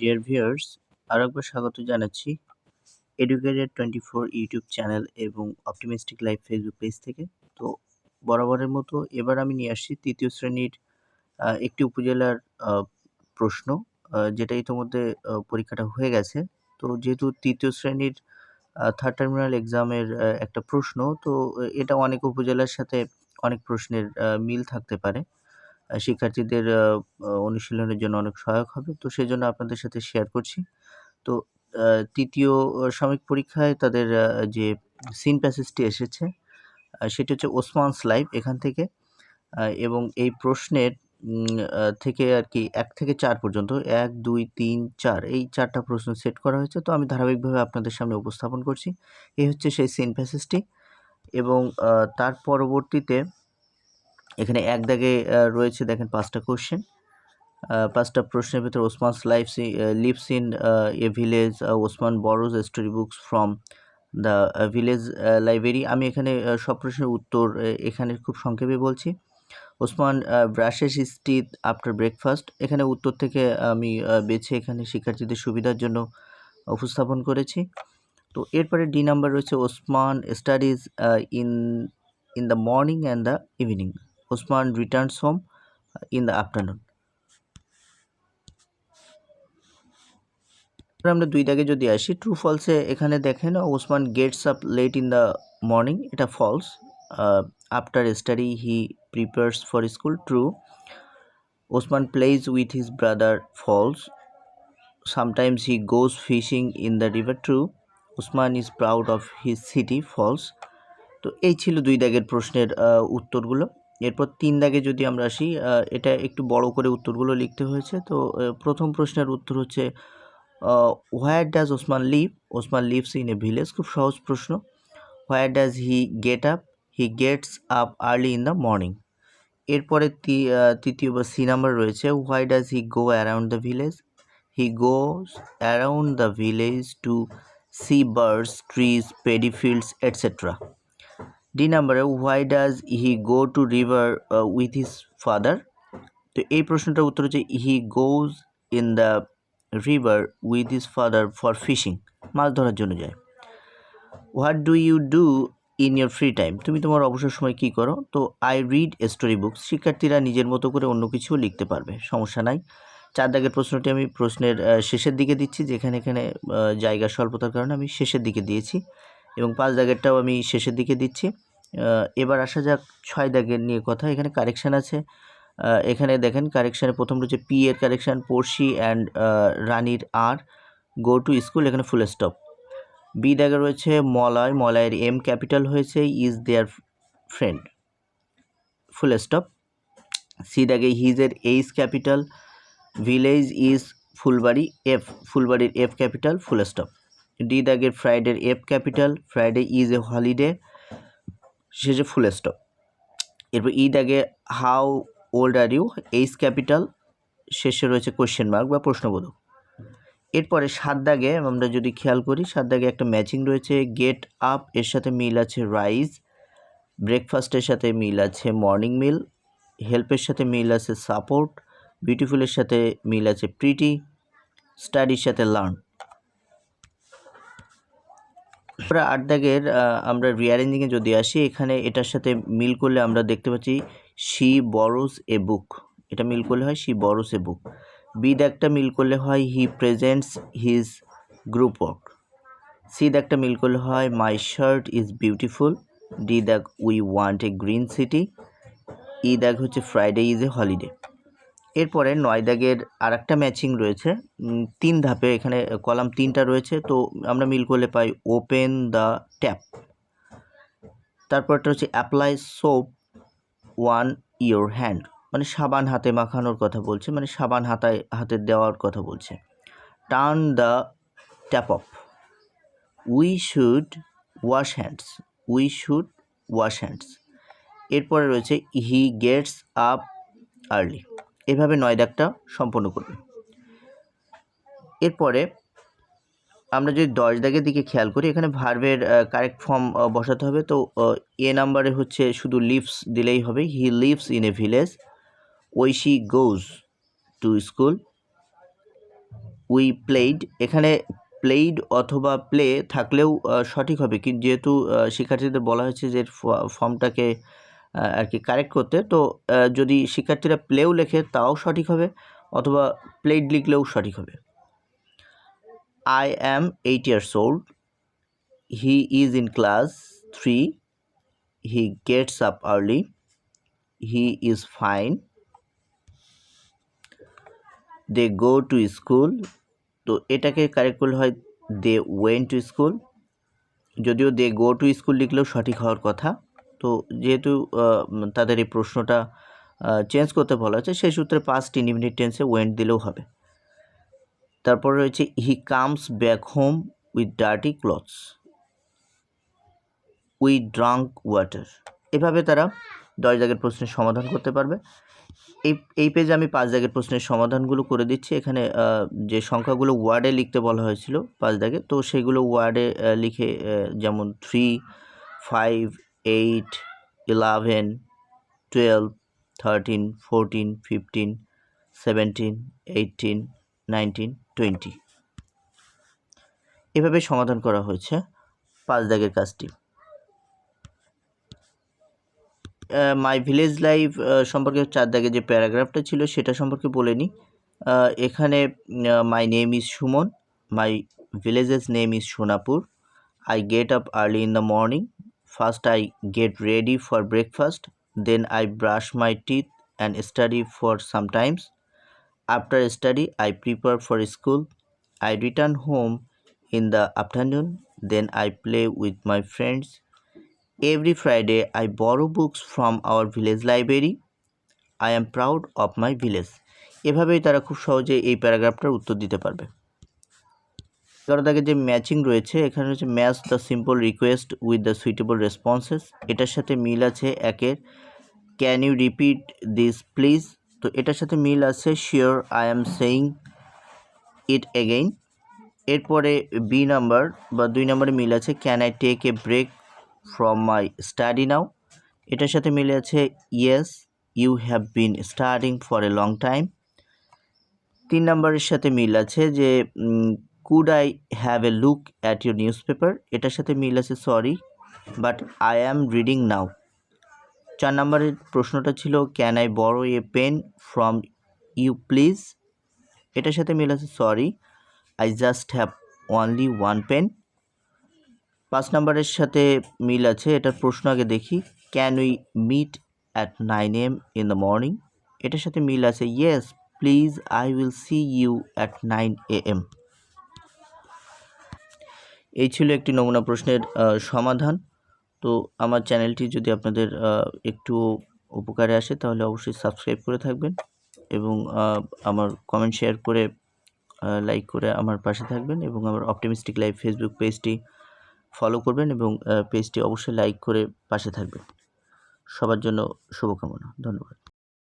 Dear viewers আরও একবার স্বাগত জানাচ্ছি educated twenty four YouTube channel এবং অপটিমিস্টিক লাইফ ফেসবুক পেজ থেকে। তো বরাবরের মতো এবার আমি নিয়ে আসছি তৃতীয় শ্রেণির একটি উপজেলার প্রশ্ন যেটা ইতিমধ্যে পরীক্ষাটা হয়ে গেছে। তো যেহেতু তৃতীয় শ্রেণির থার্ড টার্মিনাল এক্সামের একটা প্রশ্ন, তো এটা অনেক উপজেলার সাথে অনেক প্রশ্নের মিল থাকতে পারে। শিক্ষার্থীদের অনুশীলনের জন্য অনেক সহায়ক হবে। তো সেই জন্য আপনাদের সাথে শেয়ার করছি। তো তৃতীয় সাময়িক পরীক্ষায় তাদের যে সিন প্যাসেজটি এসেছে সেটি হচ্ছে ওসমানস লাইভ এখান থেকে। এবং এই প্রশ্নের থেকে আর কি এক থেকে চার পর্যন্ত, এক, দুই, তিন, চার, এই চারটা প্রশ্ন সেট করা হয়েছে। তো আমি ধারাবাহিকভাবে আপনাদের সামনে উপস্থাপন করছি। এই হচ্ছে সেই সিন প্যাসেজটি এবং তার পরবর্তীতে এখানে এক দাগে রয়েছে দেখেন পাঁচটা কোশ্চেন পাঁচটা প্রশ্নের ভিতরে Osman's life lives in a village Osman borrows story books from the village library. আমি এখানে সব প্রশ্নের উত্তর এখানে খুব সংক্ষেপে বলছি। Osman brushes is after breakfast. এখানে উত্তর থেকে আমি বেছে এখানে শিক্ষার্থীদের সুবিধার জন্য উপস্থাপন করেছি। তো এরপরে ডি নাম্বার রয়েছে Osman studies in in the morning and the evening. Returns home in the afternoon এবার আমরা দুই দাগে যদি আসি ট্রু ফলসে এখানে দেখেন Osman gets up late in the morning এটা false after study he prepares for school true Osman plays with his brother false sometimes he goes fishing in the river true Osman is proud of his city false তো এই ছিল দুই দাগের প্রশ্নের উত্তরগুলো। এরপর তিন দাগে যদি আমরা আসি এটা একটু বড় করে উত্তরগুলো লিখতে হয়েছে। তো প্রথম প্রশ্নের উত্তর হচ্ছে where does Osman live Osman lives in a village খুব সহজ প্রশ্ন। Where does he get up he gets up early in the morning এরপরে তৃতীয় বা সি নাম্বার রয়েছে why does he go around the village he goes around the village to see birds trees paddy fields etcetera D নাম্বারে why does he go to river with his father তো এই প্রশ্নটার উত্তর হচ্ছে he goes in the river with his father for fishing মাছ ধরার জন্য যায়। What do you do in your free time তুমি তোমার অবসর সময় কী করো? তো I read a story book শিক্ষার্থীরা নিজের মতো করে অন্য কিছুও লিখতে পারবে, সমস্যা নাই। চার দাগের প্রশ্নটি আমি প্রশ্নের শেষের দিকে দিচ্ছি, যেখানে এখানে জায়গা স্বল্পতার কারণে আমি শেষের দিকে দিয়েছি এবং পাঁচ দাগেরটাও আমি শেষের দিকে দিচ্ছি। এবার আসা যাক ছয় দাগের নিয়ে কথা এখানে কারেকশান আছে। এখানে দেখেন কারেকশানে প্রথম রয়েছে পি এর কারেকশান পড়শি অ্যান্ড রানীর আর গো টু স্কুল এখানে ফুল স্টপ বি দাগে রয়েছে মলয়। মলয়ের এম ক্যাপিটাল হয়েছে is their friend full stop C দাগে হিজের H capital village is Phulbari F ফুলবাড়ির F capital full stop D দাগের ফ্রাইডের F capital Friday is a holiday শেষে full stop এরপর E আগে how old are you H capital শেষে রয়েছে question mark বা প্রশ্নবোধক। এরপরে সাত দাগে আমরা যদি খেয়াল করি, সাত দাগে একটা ম্যাচিং রয়েছে গেট আপ এর সাথে মিল আছে রাইজ ব্রেকফাস্টের সাথে মিল আছে মর্নিং মিল হেল্পের সাথে মিল আছে সাপোর্ট বিউটিফুলের সাথে মিল আছে প্রিটি স্টাডির সাথে লার্ন আমরা আট দাগের আমরা রিয়ারেঞ্জিংয়ে যদি আসি, এখানে এটার সাথে মিল করলে আমরা দেখতে পাচ্ছি শি বরোস এ বুক এটা মিল করলে হয় শি বরোস এ বুক বি দাগটা মিল করলে হয় he presents his group work C দাগটা মিল করলে হয় my shirt is beautiful D দাগ we want a green city E দাগ হচ্ছে ফ্রাইডে ইজ এ হলিডে এরপরে নয় দাগের আর একটা ম্যাচিং রয়েছে তিন ধাপে এখানে কলাম তিনটা রয়েছে। তো আমরা মিল করলে পাই ওপেন দ্য ট্যাপ তারপরটা হচ্ছে apply soap on your hand মানে সাবান হাতে মাখানোর কথা বলছে মানে সাবান হাতায়, হাতে দেওয়ার কথা বলছে। Turn the tap off we should wash hands we should wash hands এরপরে রয়েছে হি গেটস আপ আর্লি এভাবে নয় দাগটা সম্পন্ন করবে। এরপরে আমরা যদি দশ দাগের দিকে খেয়াল করি, এখানে ভার্বের কারেক্ট ফর্ম বসাতে হবে। তো এ নাম্বারে হচ্ছে শুধু লিভস দিলেই হবে। He lives in a village Oishi goes to school we played এখানে প্লেইড অথবা প্লে থাকলেও সঠিক হবে। কিন্তু যেহেতু শিক্ষার্থীদের বলা হয়েছে যে ফর্মটাকে আর কি কারেক্ট করতে। তো যদি শিক্ষার্থীরা প্লেও লেখে, তাও সঠিক হবে, অথবা প্লেড লিখলেও সঠিক হবে। I am eight years old he is in class three he gets up early he is fine they go to school তো, এটাকে কারেক্ট করলে হয় দে ওয়েন টু স্কুল যদিও দে গো টু স্কুল লিখলেও সঠিক হওয়ার কথা। তো যেহেতু তাদের এই প্রশ্নটা চেঞ্জ করতে বলা হয়েছে, সেই সূত্রে পাস্ট ইন্ডিমিনিট টেন্সে ওয়েন্ট দিলেও হবে। তারপর রয়েছে he comes back home with dirty clothes we drank water এভাবে তারা দশ দাগের প্রশ্নের সমাধান করতে পারবে। এই এই পেজে আমি পাঁচ দাগের প্রশ্নের সমাধানগুলো করে দিচ্ছি। এখানে যে সংখ্যাগুলো ওয়ার্ডে লিখতে বলা হয়েছিল পাঁচ দাগে তো সেগুলো ওয়ার্ডে লিখে যেমন three five eight eleven twelve thirteen fourteen fifteen seventeen eighteen nineteen twenty এভাবে সমাধান করা হয়েছে পাঁচ দাগের কাজটি। মাই ভিলেজ লাইফ সম্পর্কে চার দাগে যে প্যারাগ্রাফটা ছিল সেটা সম্পর্কে বলে নিই। এখানে my name is Suman my village's name is Sonapur. I get up early in the morning first I get ready for breakfast then I brush my teeth and study for sometimes after study I prepare for school I return home in the afternoon then I play with my friends Every Friday, I borrow books from our village library. I am proud of my village. এভাবেই তারা খুব সহজে এই প্যারাগ্রাফটার উত্তর দিতে পারবে। এগারো দাগে যে ম্যাচিং রয়েছে, এখানে রয়েছে match the simple request with the suitable responses এটার সাথে মিল আছে একের। Can you repeat this please তো এটার সাথে মিল আছে sure I am saying it again এরপরে বি নাম্বার বা দুই নম্বরে মিল আছে can I take a break from my study now এটার সাথে মিলে আছে yes you have been studying for a long time তিন নম্বরের সাথে মিল আছে যে could I have a look at your newspaper এটার সাথে মিল আছে sorry but I am reading now চার নম্বরের প্রশ্নটা ছিল can I borrow a pen from you please এটার সাথে মিল আছে sorry I just have only one pen পাঁচ নাম্বারের সাথে মিল আছে, এটার প্রশ্ন আগে দেখি can we meet at nine AM in the morning এটার সাথে মিল আছে yes please I will see you at nine A M এই ছিল একটি নমুনা প্রশ্নের সমাধান। তো আমার চ্যানেলটি যদি আপনাদের একটু উপকারে আসে তাহলে অবশ্যই সাবস্ক্রাইব করে থাকবেন এবং আমার কমেন্ট শেয়ার করে লাইক করে আমার পাশে থাকবেন এবং আমার অপটিমিস্টিক লাইভ ফেসবুক পেজটি ফলো করবেন এবং পেজটি অবশ্যই লাইক করে পাশে থাকবেন। সবার জন্য শুভকামনা। ধন্যবাদ।